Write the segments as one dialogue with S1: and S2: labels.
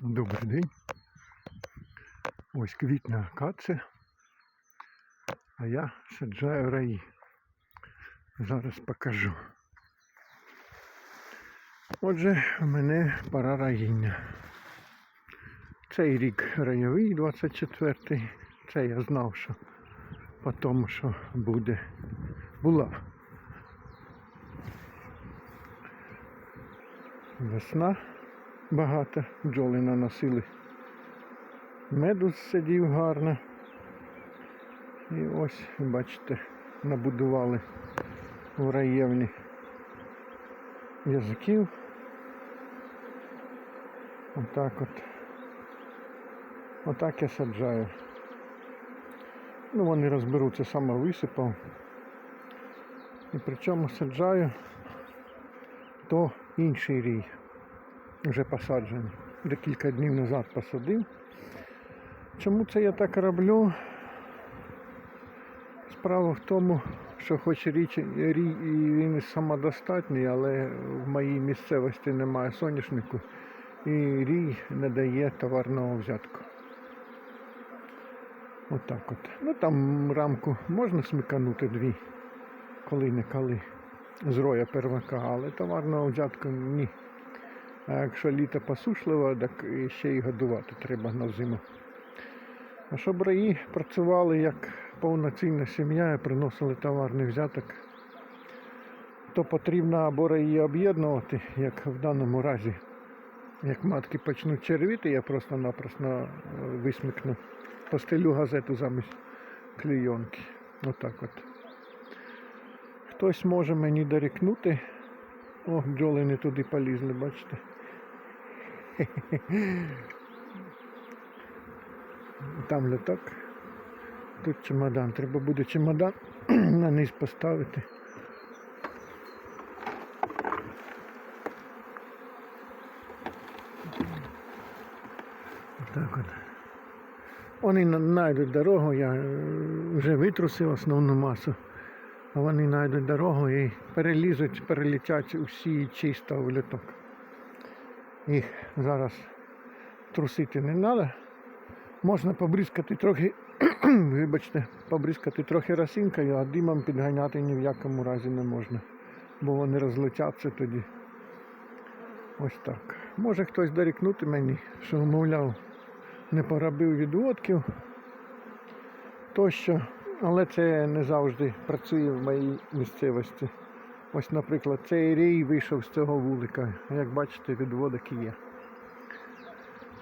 S1: Добрий день. Ось квітня акація, а я саджаю раї. Зараз покажу. Отже, в мене пора раїння. Цей рік райовий 24-й. Це я знав, що по тому, що буде, була весна багато, бджоли наносили. Меду сидів гарно. І ось, бачите, набудували в раєвні язиків. Отак от. Отак я саджаю. Ну, вони розберуться, саме висипав. І причому саджаю то інший рій вже посаджений. Декілька днів назад посадив. Чому це я так роблю? Справа в тому, що хоч річ, рій він самодостатній, але в моїй місцевості немає соняшнику і рій не дає товарного взятку. Отак от. Ну там рамку можна смиканути дві, коли не коли з роя первака, але товарного взятку ні. А якщо літо посушливо, так ще й годувати треба на зиму. А щоб раї працювали як повноцінна сім'я і приносили товарний взяток, то потрібно або раї об'єднувати, як в даному разі. Як матки почнуть червіти, я просто-напросто е, висмикну, постелю газету замість клейонки. Отак от. Хтось може мені дорікнути. О, бджоли не туди полізли, бачите. Там літак. Тут чемодан. Треба буде чемодан на низ поставити. Так от. Вони знайдуть дорогу, я е, вже витрусив основну масу. А вони знайдуть дорогу і перелізуть, перелітять усі чисто в літок. Їх зараз трусити не треба. Можна побризкати трохи, вибачте, побризкати трохи росинкою, а димом підганяти ні в якому разі не можна. Бо вони розлетяться тоді. Ось так. Може хтось дорікнути мені, що мовляв, не поробив відводків тощо, але це не завжди працює в моїй місцевості. Ось, наприклад, цей рій вийшов з цього вулика. Як бачите, відводок є.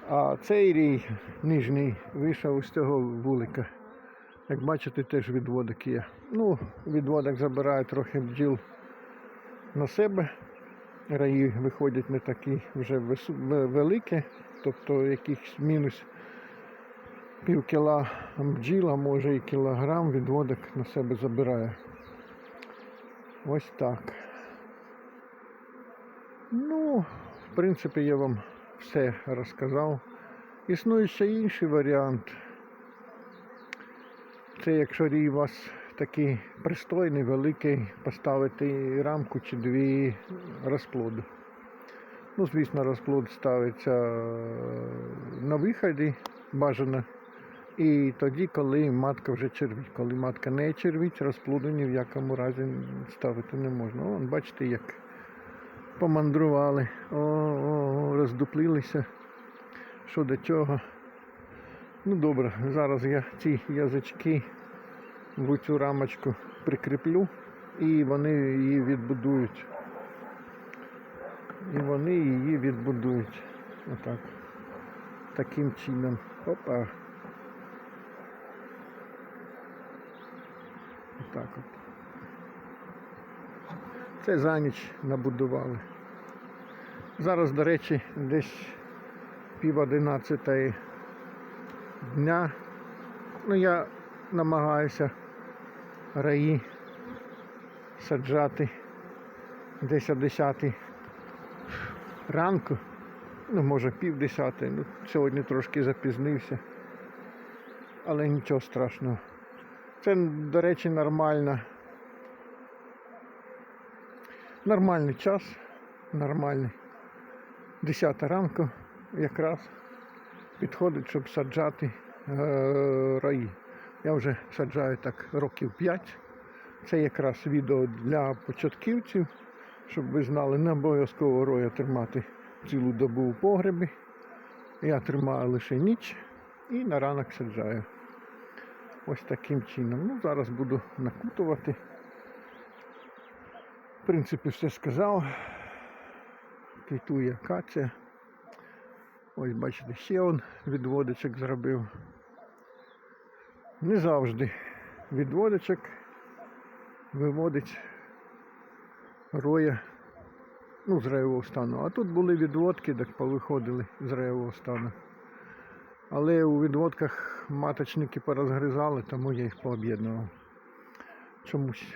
S1: А цей рій нижній вийшов з цього вулика. Як бачите, теж відводок є. Ну, відводок забирає трохи бджіл на себе. Раї виходять не такі вже великі, тобто якихось мінус пів кіла бджіла, може і кілограм відводок на себе забирає. Ось так. Ну, в принципі, я вам все розказав. Існує ще інший варіант. Це якщо рій у вас такий пристойний, великий, поставити рамку чи дві розплоду. Ну, звісно, розплод ставиться на виході бажано. І тоді, коли матка вже червить. Коли матка не червить, розплоду ні в якому разі ставити не можна. Вон, бачите, як помандрували, о, о, о, роздуплилися. Що до чого. Ну добре, зараз я ці язички в цю рамочку прикріплю і вони її відбудують. І вони її відбудують. Отак. Таким чином. Опа. Отак от. Це за ніч набудували. Зараз, до речі, десь пів одинадцятої дня. Ну, я намагаюся раї саджати десь о 10 ранку. Ну, може пів десятої. Ну, сьогодні трошки запізнився. Але нічого страшного. Це, до речі, нормально. Нормальний час. Нормальний. 10 ранку якраз підходить, щоб саджати е, раї. Я вже саджаю так років 5. Це якраз відео для початківців, щоб ви знали, не обов'язково роя тримати цілу добу у погребі. Я тримаю лише ніч і на ранок саджаю. Ось таким чином. Ну, зараз буду накутувати. В принципі, все сказав. Квітує акація. Ось бачите, ще он відводичок зробив. Не завжди відводичок виводить роя ну, з райового стану. А тут були відводки, так повиходили з райового стану. Але у відводках маточники порозгризали, тому я їх пооб'єднував. Чомусь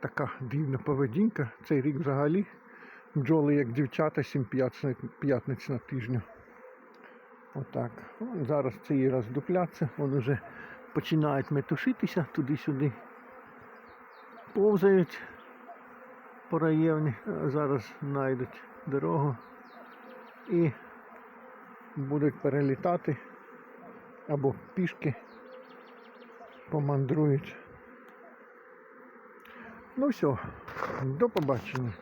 S1: така дивна поведінка. Цей рік взагалі бджоли як дівчата, сім п'ятниць, на тижню. Отак. Вон Зараз ці роздупляться, вони вже починають метушитися туди-сюди. Повзають по районі, зараз знайдуть дорогу і будуть перелітати або пішки помандрують. Ну все, до побачення.